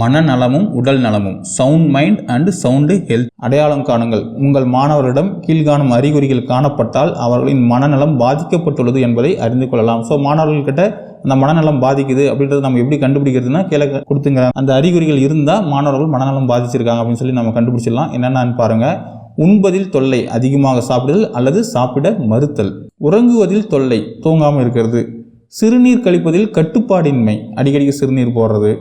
மனநலமும் உடல் நலமும். Sound mind and sound health அடையாளம் காணுங்கள். உங்கள் மாணவரிடம் கீழ்காணும் அறிகுறிகள் காணப்பட்டால் அவர்களின் மனநலம் பாதிக்கப்பட்டுள்ளது என்பதை அறிந்து கொள்ளலாம். ஸோ மாணவர்கள்கிட்ட அந்த மனநலம் பாதிக்குது அப்படின்றத நம்ம எப்படி கண்டுபிடிக்கிறதுனா கீழே கொடுத்துங்க அந்த அறிகுறிகள் இருந்தால் மாணவர்கள் மனநலம் பாதிச்சிருக்காங்க அப்படின்னு சொல்லி நம்ம கண்டுபிடிச்சிடலாம். என்னென்னு பாருங்கள் உண்பதில் தொல்லை அதிகமாக சாப்பிடுதல் அல்லது சாப்பிட மறுத்தல். உறங்குவதில் தொல்லை தூங்காமல் இருக்கிறது. சிறுநீர் கழிப்பதில் கட்டுப்பாடின்மை. அடிக்கடிக்கு சிறுநீர் போடுறது.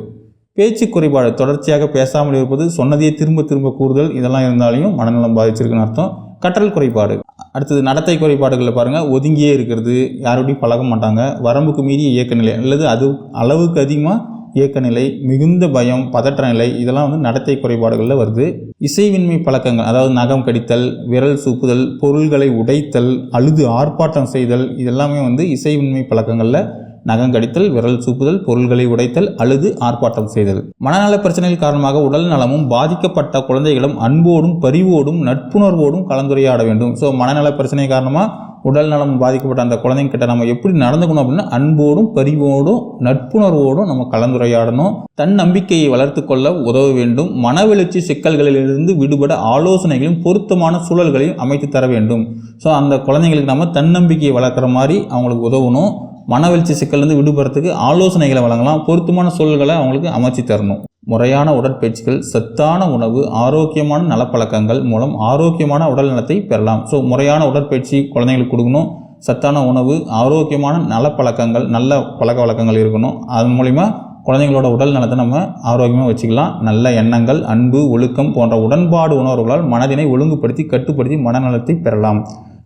பேச்சு குறைபாடு தொடர்ச்சியாக பேசாமல் இருப்பது சொன்னதையே திரும்ப திரும்ப கூறுதல் இதெல்லாம் இருந்தாலையும் மனநலம் பாதிச்சிருக்குன்னு அர்த்தம். கற்றல் குறைபாடு. அடுத்தது நடத்தை குறைபாடுகளில் பாருங்கள் ஒதுங்கியே இருக்கிறது யாரோடையும் பழக மாட்டாங்க. வரம்புக்கு மீறிய இயக்க நிலை அல்லது அது அளவுக்கு அதிகமாக இயக்க நிலை மிகுந்த பயம் பதற்ற நிலை இதெல்லாம் வந்து நடத்தை குறைபாடுகளில் வருது. இசைவின்மை பழக்கங்கள் அதாவது நகம் கடித்தல் விரல் சூப்புதல் பொருள்களை உடைத்தல் அழுது ஆர்ப்பாட்டம் செய்தல் இதெல்லாமே வந்து இசைவின்மை பழக்கங்களில் நகங்கடித்தல் விரல் சூப்புதல் பொருள்களை உடைத்தல் அழுது ஆர்ப்பாட்டம் செய்தல். மனநல பிரச்சனைகள் காரணமாக உடல் நலமும் பாதிக்கப்பட்ட குழந்தைகளும் அன்போடும் பரிவோடும் நட்புணர்வோடும் கலந்துரையாட வேண்டும். ஸோ மனநல பிரச்சனை காரணமாக உடல் நலம் பாதிக்கப்பட்ட அந்த குழந்தைங்க கிட்ட நம்ம எப்படி நடந்துக்கணும் அப்படின்னா அன்போடும் பரிவோடும் நட்புணர்வோடும் நம்ம கலந்துரையாடணும். தன் நம்பிக்கையை வளர்த்து கொள்ள உதவ வேண்டும். மனவெழுச்சி சிக்கல்களிலிருந்து விடுபட ஆலோசனைகளையும் பொருத்தமான சூழல்களையும் அமைத்து தர வேண்டும். ஸோ அந்த குழந்தைங்களுக்கு நம்ம தன்னம்பிக்கையை வளர்க்குற மாதிரி அவங்களுக்கு உதவணும். மனவெழுச்சி சிக்கல்லேருந்து விடுபடுறதுக்கு ஆலோசனைகளை வழங்கலாம். பொருத்தமான சூழல்களை அவங்களுக்கு அமைச்சு தரணும். முறையான உடற்பயிற்சிகள் சத்தான உணவு ஆரோக்கியமான நலப்பழக்கங்கள் மூலம் ஆரோக்கியமான உடல் நலத்தை பெறலாம். ஸோ முறையான உடற்பயிற்சி குழந்தைங்களுக்கு கொடுக்கணும். சத்தான உணவு ஆரோக்கியமான நலப்பழக்கங்கள் நல்ல பழக்க வழக்கங்கள் இருக்கணும். அதன் மூலிமா குழந்தைங்களோட உடல் நலத்தை நம்ம ஆரோக்கியமாக வச்சுக்கலாம். நல்ல எண்ணங்கள் அன்பு ஒழுக்கம் போன்ற உடன்பாடு உணர்வுகளால் மனதினை ஒழுங்குபடுத்தி கட்டுப்படுத்தி மனநலத்தை பெறலாம்.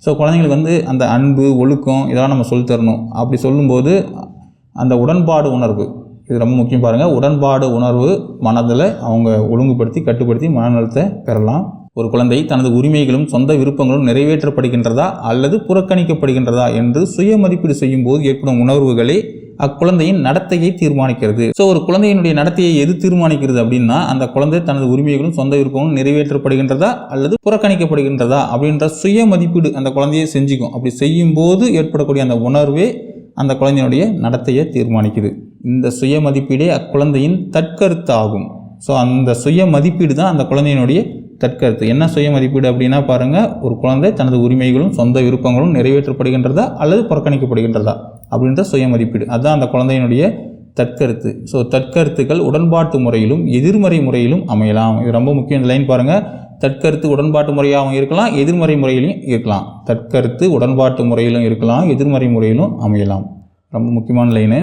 ஸோ குழந்தைங்களுக்கு வந்து அந்த அன்பு ஒழுக்கம் இதெல்லாம் நம்ம சொல்லித்தரணும் அப்படி சொல்லும்போது அந்த உடன்பாடு உணர்வு இது ரொம்ப முக்கியம் பாருங்கள் உடன்பாடு உணர்வு மனதில் அவங்க ஒழுங்குபடுத்தி கட்டுப்படுத்தி மனநலத்தை பெறலாம். ஒரு குழந்தை தனது உரிமைகளும் சொந்த விருப்பங்களும் நிறைவேற்றப்படுகின்றதா அல்லது புறக்கணிக்கப்படுகின்றதா என்று சுய மதிப்பீடு செய்யும் போது ஏற்படும் உணர்வுகளே அக்குழந்தையின் நடத்தையை தீர்மானிக்கிறது. ஸோ ஒரு குழந்தையினுடைய நடத்தையை எது தீர்மானிக்கிறது அப்படின்னா அந்த குழந்தை தனது உரிமைகளும் சொந்த விருப்பங்களும் நிறைவேற்றப்படுகின்றதா அல்லது புறக்கணிக்கப்படுகின்றதா அப்படின்ற சுய மதிப்பீடு அந்த குழந்தையை செஞ்சுக்கும். அப்படி செய்யும் போது ஏற்படக்கூடிய அந்த உணர்வே அந்த குழந்தையினுடைய நடத்தையை தீர்மானிக்குது. இந்த சுய மதிப்பீடே அக்குழந்தையின் தற்கருத்தாகும். ஸோ அந்த சுய மதிப்பீடு தான் அந்த குழந்தையினுடைய தற்கருத்து. என்ன சுய மதிப்பீடு அப்படின்னா பாருங்கள் ஒரு குழந்தை தனது உரிமைகளும் சொந்த விருப்பங்களும் நிறைவேற்றப்படுகின்றதா அல்லது புறக்கணிக்கப்படுகின்றதா? அப்படின்ற சுய மதிப்பீடு அதுதான் அந்த குழந்தையினுடைய தற்கருத்து. ஸோ தற்கருத்துக்கள் உடன்பாட்டு முறையிலும் எதிர்மறை முறையிலும் அமையலாம். இது ரொம்ப முக்கியம் இந்த லைன் பாருங்கள் தற்கருத்து உடன்பாட்டு முறையாகவும் இருக்கலாம் எதிர்மறை முறையிலும் இருக்கலாம். தற்கருத்து உடன்பாட்டு முறையிலும் இருக்கலாம் எதிர்மறை முறையிலும் அமையலாம். ரொம்ப முக்கியமான லைனு.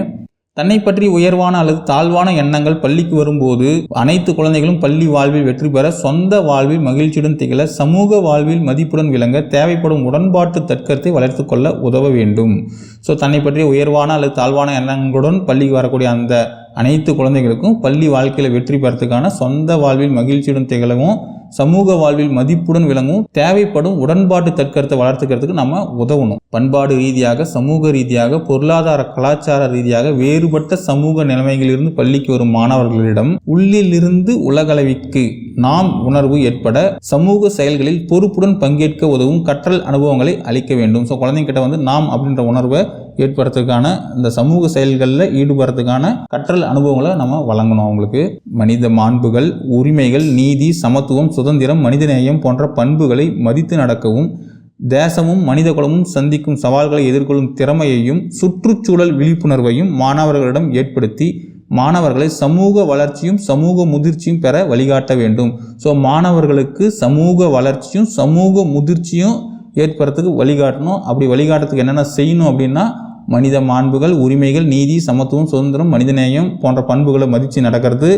தன்னை பற்றி உயர்வான அல்லது தாழ்வான எண்ணங்கள் பள்ளிக்கு வரும்போது அனைத்து குழந்தைகளும் பள்ளி வாழ்வில் வெற்றி பெற சொந்த வாழ்வில் மகிழ்ச்சியுடன் திகழ சமூக வாழ்வில் மதிப்புடன் விளங்க தேவைப்படும் உடன்பாட்டு தற்கருத்தை வளர்த்து கொள்ள உதவ வேண்டும். ஸோ தன்னை பற்றிய உயர்வான அல்லது தாழ்வான எண்ணங்களுடன் பள்ளிக்கு வரக்கூடிய அந்த அனைத்து குழந்தைகளுக்கும் பள்ளி வாழ்க்கையில் வெற்றி பெறத்துக்கான சொந்த வாழ்வில் மகிழ்ச்சியுடன் திகழவும் சமூக வாழ்வில் மதிப்புடன் விளங்கும் தேவைப்படும் உடன்பாட்டு தற்கருத்தை வளர்த்துக்கிறதுக்கு நம்ம உதவணும். பண்பாடு ரீதியாக சமூக ரீதியாக பொருளாதார கலாச்சார ரீதியாக வேறுபட்ட சமூக நிலைமைகளிலிருந்து பள்ளிக்கு வரும் மாணவர்களிடம் உள்ளிலிருந்து உலகளவிற்கு நாம் உணர்வு ஏற்பட சமூக செயல்களில் பொறுப்புடன் பங்கேற்க உதவும் கற்றல் அனுபவங்களை அளிக்க வேண்டும். ஸோ குழந்தைங்கிட்ட வந்து நாம் அப்படின்ற உணர்வை ஏற்படுறதுக்கான இந்த சமூக செயல்களில் ஈடுபடுறதுக்கான கற்றல் அனுபவங்களை நம்ம வழங்கணும் அவங்களுக்கு. மனித மாண்புகள் உரிமைகள் நீதி சமத்துவம் சுதந்திரம் மனிதநேயம் போன்ற பண்புகளை மதித்து நடக்கவும் தேசமும் மனித குலமும் சந்திக்கும் சவால்களை எதிர்கொள்ளும் திறமையையும் சுற்றுச்சூழல் விழிப்புணர்வையும் மாணவர்களிடம் ஏற்படுத்தி மாணவர்களை சமூக வளர்ச்சியும் சமூக முதிர்ச்சியும் பெற வழிகாட்ட வேண்டும். ஸோ மாணவர்களுக்கு சமூக வளர்ச்சியும் சமூக முதிர்ச்சியும் ஏற்படுறதுக்கு வழிகாட்டணும். அப்படி வழிகாட்டுறதுக்கு என்னென்ன செய்யணும் அப்படின்னா மனித மாண்புகள் உரிமைகள் நீதி சமத்துவம் சுதந்திரம் மனிதநேயம் போன்ற பண்புகளை மதித்து நடக்கிறது.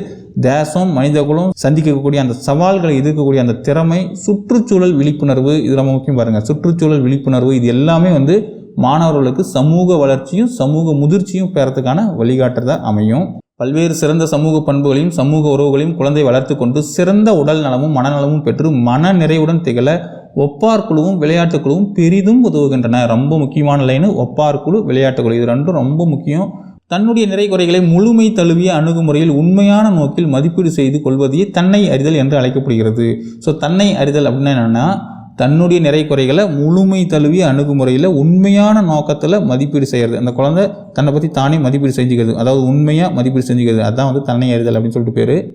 தேசம் மனிதகுலம் சந்திக்கக்கூடிய அந்த சவால்களை எதிர்க்கக்கூடிய அந்த திறமை சுற்றுச்சூழல் விழிப்புணர்வு இது ரொம்ப முக்கியம் பாருங்கள் சுற்றுச்சூழல் விழிப்புணர்வு இது எல்லாமே வந்து மாணவர்களுக்கு சமூக வளர்ச்சியும் சமூக முதிர்ச்சியும் பெறத்துக்கான வழிகாட்டுறதாக அமையும். பல்வேறு சிறந்த சமூக பண்புகளையும் சமூக உறவுகளையும் குழந்தை வளர்த்து கொண்டு சிறந்த உடல் நலமும் மனநலமும் பெற்று மன நிறைவுடன் திகழ ஒப்பார் குழுவும் விளையாட்டு குழுவும் பெரிதும் உதவுகின்றன. ரொம்ப முக்கியமான லைனு ஒப்பார் குழு விளையாட்டு குழு. இது ரெண்டும் ரொம்ப முக்கியம். தன்னுடைய நிறை குறைகளை முழுமை தழுவிய அணுகுமுறையில் உண்மையான நோக்கில் மதிப்பீடு செய்து கொள்வதையே தன்னை அறிதல் என்று அழைக்கப்படுகிறது. ஸோ தன்னை அறிதல் அப்படின்னா என்னென்னா தன்னுடைய நிறை குறைகளை முழுமை தழுவிய அணுகுமுறையில் உண்மையான நோக்கத்தில் மதிப்பீடு செய்கிறது அந்த குழந்தை தன்னை பற்றி தானே மதிப்பீடு செஞ்சுக்கிறது. அதாவது உண்மையாக மதிப்பீடு செஞ்சுக்கிறது. அதுதான் வந்து தன்னை அறிதல் அப்படின்னு சொல்லிட்டு பேர்.